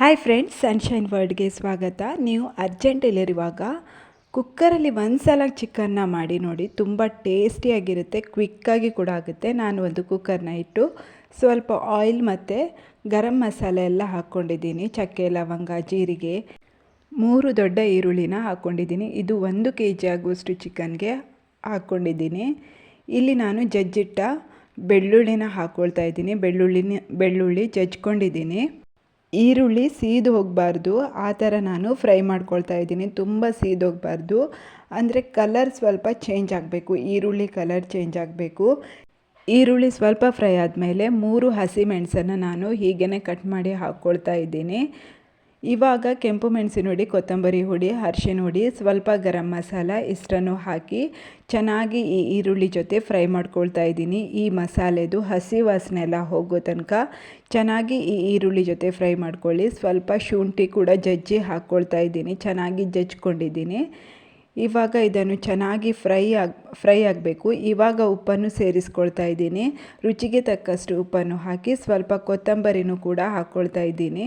Hi friends sunshine ವರ್ಡ್ಗೆ ಸ್ವಾಗತ. ನೀವು ಅರ್ಜೆಂಟಲ್ಲಿರುವಾಗ ಕುಕ್ಕರಲ್ಲಿ ಒಂದು ಸಲ ಚಿಕನ್ನ ಮಾಡಿ ನೋಡಿ. ತುಂಬ ಟೇಸ್ಟಿಯಾಗಿರುತ್ತೆ ಕ್ವಿಕ್ಕಾಗಿ ಕೂಡ ಆಗುತ್ತೆ. ನಾನು ಒಂದು ಕುಕ್ಕರ್ನ ಇಟ್ಟು ಸ್ವಲ್ಪ ಆಯಿಲ್ ಮತ್ತು ಗರಂ ಮಸಾಲೆ ಎಲ್ಲ ಹಾಕ್ಕೊಂಡಿದ್ದೀನಿ ಚಕ್ಕೆ, ಲವಂಗ, ಜೀರಿಗೆ, ಮೂರು ದೊಡ್ಡ ಈರುಳ್ಳಿನ ಹಾಕ್ಕೊಂಡಿದ್ದೀನಿ ಇದು ಒಂದು ಕೆ ಜಿ ಆಗುವಷ್ಟು ಚಿಕನ್ಗೆ ಹಾಕ್ಕೊಂಡಿದ್ದೀನಿ ಇಲ್ಲಿ ನಾನು ಜಜ್ಜಿಟ್ಟ ಬೆಳ್ಳುಳ್ಳಿನ ಹಾಕ್ಕೊಳ್ತಾ ಇದ್ದೀನಿ. ಬೆಳ್ಳುಳ್ಳಿನ, ಬೆಳ್ಳುಳ್ಳಿ ಜಜ್ಕೊಂಡಿದ್ದೀನಿ ಈರುಳ್ಳಿ ಸೀದು ಹೋಗಬಾರ್ದು. ಆ ಥರ ನಾನು ಫ್ರೈ ಮಾಡ್ಕೊಳ್ತಾ ಇದ್ದೀನಿ. ತುಂಬ ಸೀದು ಹೋಗಬಾರ್ದು. ಅಂದರೆ ಕಲರ್ ಸ್ವಲ್ಪ ಚೇಂಜ್ ಆಗಬೇಕು. ಈರುಳ್ಳಿ ಕಲರ್ ಚೇಂಜ್ ಆಗಬೇಕು. ಈರುಳ್ಳಿ ಸ್ವಲ್ಪ ಫ್ರೈ ಆದಮೇಲೆ ಮೂರು ಹಸಿಮೆಣಸನ್ನು ನಾನು ಹೀಗೇ ಕಟ್ ಮಾಡಿ ಹಾಕ್ಕೊಳ್ತಾ ಇದ್ದೀನಿ. ಇವಾಗ ಕೆಂಪು ಮೆಣಸಿನ ಹುಡಿ, ಕೊತ್ತಂಬರಿ ಹುಡಿ, ಅರ್ಶಿನ ಹುಡಿ, ಸ್ವಲ್ಪ ಗರಂ ಮಸಾಲ, ಇಷ್ಟನ್ನು ಹಾಕಿ ಚೆನ್ನಾಗಿ ಈ ಈರುಳ್ಳಿ ಜೊತೆ ಫ್ರೈ ಮಾಡ್ಕೊಳ್ತಾ ಇದ್ದೀನಿ. ಈ ಮಸಾಲೆದು ಹಸಿ ವಾಸನೆ ಎಲ್ಲ ಹೋಗೋ ತನಕ ಚೆನ್ನಾಗಿ ಈ ಈರುಳ್ಳಿ ಜೊತೆ ಫ್ರೈ ಮಾಡ್ಕೊಳ್ಳಿ. ಸ್ವಲ್ಪ ಶುಂಠಿ ಕೂಡ ಜಜ್ಜಿ ಹಾಕ್ಕೊಳ್ತಾ ಇದ್ದೀನಿ. ಚೆನ್ನಾಗಿ ಜಜ್ಜಿಕೊಂಡಿದ್ದೀನಿ. ಇವಾಗ ಇದನ್ನು ಚೆನ್ನಾಗಿ ಫ್ರೈ ಆಗಿ, ಫ್ರೈ ಆಗಬೇಕು. ಇವಾಗ ಉಪ್ಪನ್ನು ಸೇರಿಸ್ಕೊಳ್ತಾ ಇದ್ದೀನಿ. ರುಚಿಗೆ ತಕ್ಕಷ್ಟು ಉಪ್ಪನ್ನು ಹಾಕಿ ಸ್ವಲ್ಪ ಕೊತ್ತಂಬರಿನೂ ಕೂಡ ಹಾಕ್ಕೊಳ್ತಾ ಇದ್ದೀನಿ.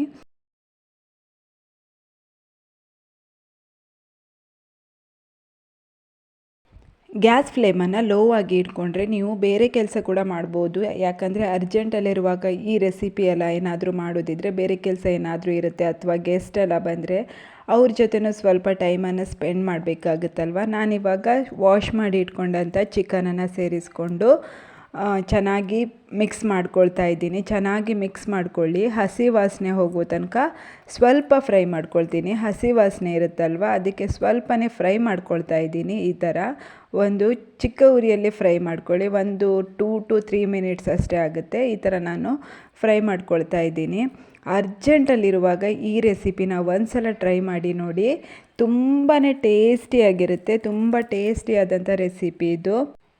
ಗ್ಯಾಸ್ ಫ್ಲೇಮನ್ನು ಲೋ ಆಗಿ ಇಟ್ಕೊಂಡ್ರೆ ನೀವು ಬೇರೆ ಕೆಲಸ ಕೂಡ ಮಾಡ್ಬೋದು. ಯಾಕಂದರೆ ಅರ್ಜೆಂಟಲ್ಲಿರುವಾಗ ಈ ರೆಸಿಪಿ ಎಲ್ಲ ಏನಾದರೂ ಮಾಡೋದಿದ್ರೆ ಬೇರೆ ಕೆಲಸ ಏನಾದರೂ ಇರುತ್ತೆ ಅಥವಾ ಗೆಸ್ಟ್ ಎಲ್ಲ ಬಂದರೆ ಅವ್ರ ಜೊತೆನೂ ಸ್ವಲ್ಪ ಟೈಮನ್ನು ಸ್ಪೆಂಡ್ ಮಾಡಬೇಕಾಗುತ್ತಲ್ವ? ನಾನಿವಾಗ ವಾಶ್ ಮಾಡಿ ಇಟ್ಕೊಂಡಂಥ ಚಿಕನನ್ನು ಸೇರಿಸ್ಕೊಂಡು ಚೆನ್ನಾಗಿ ಮಿಕ್ಸ್ ಮಾಡ್ಕೊಳ್ತಾ ಇದ್ದೀನಿ. ಚೆನ್ನಾಗಿ ಮಿಕ್ಸ್ ಮಾಡ್ಕೊಳ್ಳಿ. ಹಸಿ ವಾಸನೆ ಹೋಗೋ ತನಕ ಸ್ವಲ್ಪ ಫ್ರೈ ಮಾಡ್ಕೊಳ್ತೀನಿ. ಹಸಿ ವಾಸನೆ ಇರುತ್ತಲ್ವ? ಅದಕ್ಕೆ ಸ್ವಲ್ಪನೇ ಫ್ರೈ ಮಾಡ್ಕೊಳ್ತಾ ಇದ್ದೀನಿ ಈ ಥರ ಒಂದು ಚಿಕ್ಕ ಉರಿಯಲ್ಲಿ ಫ್ರೈ ಮಾಡ್ಕೊಳ್ಳಿ. ಒಂದು ಟೂ ಟು ತ್ರೀ ಮಿನಿಟ್ಸ್ ಅಷ್ಟೇ ಆಗುತ್ತೆ. ಈ ಥರ ನಾನು ಫ್ರೈ ಮಾಡ್ಕೊಳ್ತಾ ಇದ್ದೀನಿ. ಅರ್ಜೆಂಟಲ್ಲಿರುವಾಗ ಈ ರೆಸಿಪಿನ ಒಂದು ಸಲ ಟ್ರೈ ಮಾಡಿ ನೋಡಿ. ತುಂಬಾ ಟೇಸ್ಟಿಯಾಗಿರುತ್ತೆ ತುಂಬ ಟೇಸ್ಟಿಯಾದಂಥ ರೆಸಿಪಿ ಇದು.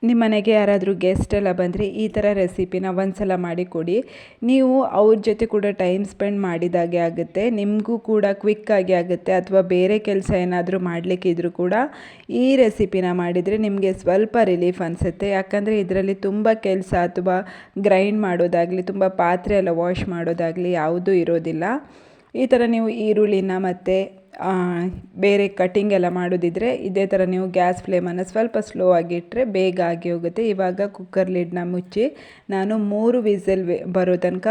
ನಿಮ್ಮ ಮನೆಗೆ ಯಾರಾದರೂ ಗೆಸ್ಟ್ ಎಲ್ಲ ಬಂದರೆ ಈ ಥರ ರೆಸಿಪಿನ ಒಂದು ಸಲ ಮಾಡಿಕೊಡಿ ನೀವು ಅವ್ರ ಜೊತೆ ಕೂಡ ಟೈಮ್ ಸ್ಪೆಂಡ್ ಮಾಡಿದಾಗೆ ಆಗುತ್ತೆ. ನಿಮಗೂ ಕೂಡ ಕ್ವಿಕ್ಕಾಗಿ ಆಗುತ್ತೆ. ಅಥವಾ ಬೇರೆ ಕೆಲಸ ಏನಾದರೂ ಮಾಡಲಿಕ್ಕಿದ್ರೂ ಕೂಡ ಈ ರೆಸಿಪಿನ ಮಾಡಿದರೆ ನಿಮಗೆ ಸ್ವಲ್ಪ ರಿಲೀಫ್ ಅನಿಸುತ್ತೆ. ಯಾಕಂದರೆ ಇದರಲ್ಲಿ ತುಂಬ ಕೆಲಸ ಅಥವಾ ಗ್ರೈಂಡ್ ಮಾಡೋದಾಗಲಿ, ತುಂಬ ಪಾತ್ರೆ ಎಲ್ಲ ವಾಶ್ ಮಾಡೋದಾಗಲಿ ಯಾವುದೂ ಇರೋದಿಲ್ಲ. ಈ ಥರ ನೀವು ಈರುಳ್ಳಿನ ಮತ್ತು ಬೇರೆ ಕಟ್ಟಿಂಗ್ ಎಲ್ಲ ಮಾಡೋದಿದ್ರೆ ಇದೇ ಥರ ನೀವು ಗ್ಯಾಸ್ ಫ್ಲೇಮನ್ನು ಸ್ವಲ್ಪ ಸ್ಲೋ ಆಗಿಟ್ಟರೆ ಬೇಗ ಆಗಿ ಹೋಗುತ್ತೆ. ಇವಾಗ ಕುಕ್ಕರ್ ಲಿಡ್ನ ಮುಚ್ಚಿ ನಾನು ಮೂರು ವಿಸಲ್ ಬರೋ ತನಕ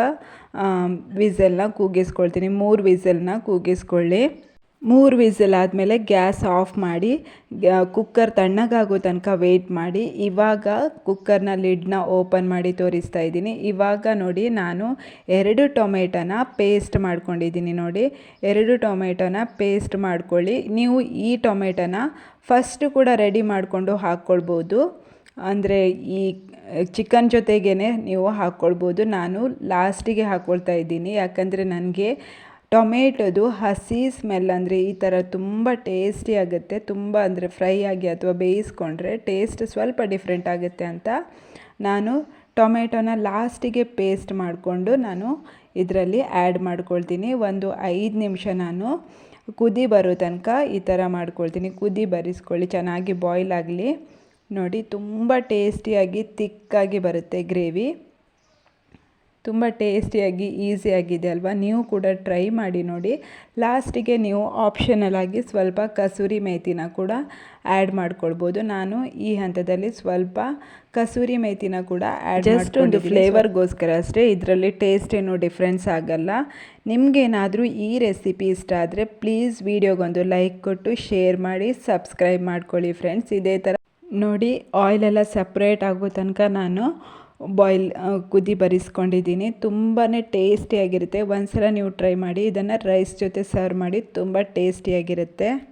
ವಿಸಲ್ನ ಕೂಗಿಸ್ಕೊಳ್ತೀನಿ. ಮೂರು ವಿಸಲ್ನ ಕೂಗಿಸ್ಕೊಳ್ಳಿ. ಮೂರು ವಿಸಲ್ ಆದಮೇಲೆ ಗ್ಯಾಸ್ ಆಫ್ ಮಾಡಿ ಕುಕ್ಕರ್ ತಣ್ಣಗಾಗೋ ತನಕ ವೆಯ್ಟ್ ಮಾಡಿ, ಇವಾಗ ಕುಕ್ಕರ್ನ ಲಿಡ್ನ ಓಪನ್ ಮಾಡಿ ತೋರಿಸ್ತಾ ಇದ್ದೀನಿ. ಇವಾಗ ನೋಡಿ ನಾನು ಎರಡು ಟೊಮೆಟೊನ ಪೇಸ್ಟ್ ಮಾಡ್ಕೊಂಡಿದ್ದೀನಿ ನೋಡಿ. ಎರಡು ಟೊಮೆಟೊನ ಪೇಸ್ಟ್ ಮಾಡ್ಕೊಳ್ಳಿ. ನೀವು ಈ ಟೊಮೆಟೊನ ಫಸ್ಟ್ ಕೂಡ ರೆಡಿ ಮಾಡಿಕೊಂಡು ಹಾಕ್ಕೊಳ್ಬೋದು. ಅಂದರೆ ಈ ಚಿಕನ್ ಜೊತೆಗೇ ನೀವು ಹಾಕ್ಕೊಳ್ಬೋದು. ನಾನು ಲಾಸ್ಟಿಗೆ ಹಾಕ್ಕೊಳ್ತಾ ಇದ್ದೀನಿ. ಯಾಕಂದರೆ ನನಗೆ ಟೊಮೇಟೊದು ಹಸಿ ಸ್ಮೆಲ್ ಅಂದರೆ ಈ ಥರ ತುಂಬ ಟೇಸ್ಟಿ ಆಗುತ್ತೆ. ತುಂಬ ಅಂದರೆ ಫ್ರೈ ಆಗಿ ಅಥವಾ ಬೇಯಿಸ್ಕೊಂಡ್ರೆ ಟೇಸ್ಟ್ ಸ್ವಲ್ಪ ಡಿಫ್ರೆಂಟ್ ಆಗುತ್ತೆ ಅಂತ ನಾನು ಟೊಮೆಟೊನ ಲಾಸ್ಟಿಗೆ ಪೇಸ್ಟ್ ಮಾಡಿಕೊಂಡು ನಾನು ಇದರಲ್ಲಿ ಆ್ಯಡ್ ಮಾಡ್ಕೊಳ್ತೀನಿ. ಒಂದು ಐದು ನಿಮಿಷ ನಾನು ಕುದಿ ಬರೋ ತನಕ ಈ ಥರ ಮಾಡ್ಕೊಳ್ತೀನಿ. ಕುದಿ ಬರಿಸ್ಕೊಳ್ಳಿ, ಚೆನ್ನಾಗಿ ಬಾಯ್ಲ್ ಆಗಲಿ. ನೋಡಿ, ತುಂಬ ಟೇಸ್ಟಿಯಾಗಿ ತಿಕ್ಕಾಗಿ ಬರುತ್ತೆ ಗ್ರೇವಿ ತುಂಬ ಟೇಸ್ಟಿಯಾಗಿ ಈಸಿಯಾಗಿದೆ ಅಲ್ವಾ? ನೀವು ಕೂಡ ಟ್ರೈ ಮಾಡಿ ನೋಡಿ. ಲಾಸ್ಟಿಗೆ ನೀವು ಆಪ್ಷನಲ್ ಆಗಿ ಸ್ವಲ್ಪ ಕಸೂರಿ ಮೇಥಿನ ಕೂಡ ಆ್ಯಡ್ ಮಾಡ್ಕೊಳ್ಬೋದು. ನಾನು ಈ ಹಂತದಲ್ಲಿ ಸ್ವಲ್ಪ ಕಸೂರಿ ಮೇಥಿನ ಕೂಡ ಆ್ಯಡ್ ಜಸ್ಟ್ ಒಂದು ಫ್ಲೇವರ್ಗೋಸ್ಕರ ಅಷ್ಟೇ ಇದರಲ್ಲಿ ಟೇಸ್ಟ್ ಏನೂ ಡಿಫ್ರೆನ್ಸ್ ಆಗಲ್ಲ. ನಿಮಗೇನಾದರೂ ಈ ರೆಸಿಪಿ ಇಷ್ಟ ಆದರೆ ಪ್ಲೀಸ್ ವಿಡಿಯೋಗೊಂದು ಲೈಕ್ ಕೊಟ್ಟು ಶೇರ್ ಮಾಡಿ ಸಬ್ಸ್ಕ್ರೈಬ್ ಮಾಡ್ಕೊಳ್ಳಿ ಫ್ರೆಂಡ್ಸ್. ಇದೇ ಥರ ನೋಡಿ ಆಯಿಲೆಲ್ಲ ಸಪ್ರೇಟ್ ಆಗೋ ತನಕ ನಾನು ಬಾಯ್ಲ್ ಕುದಿ ಬರಿಸ್ಕೊಂಡಿದ್ದೀನಿ. ತುಂಬಾ ಟೇಸ್ಟಿಯಾಗಿರುತ್ತೆ. ಒಂದು ಸಲ ನೀವು ಟ್ರೈ ಮಾಡಿ. ಇದನ್ನು ರೈಸ್ ಜೊತೆ ಸರ್ವ್ ಮಾಡಿ. ತುಂಬ ಟೇಸ್ಟಿಯಾಗಿರುತ್ತೆ.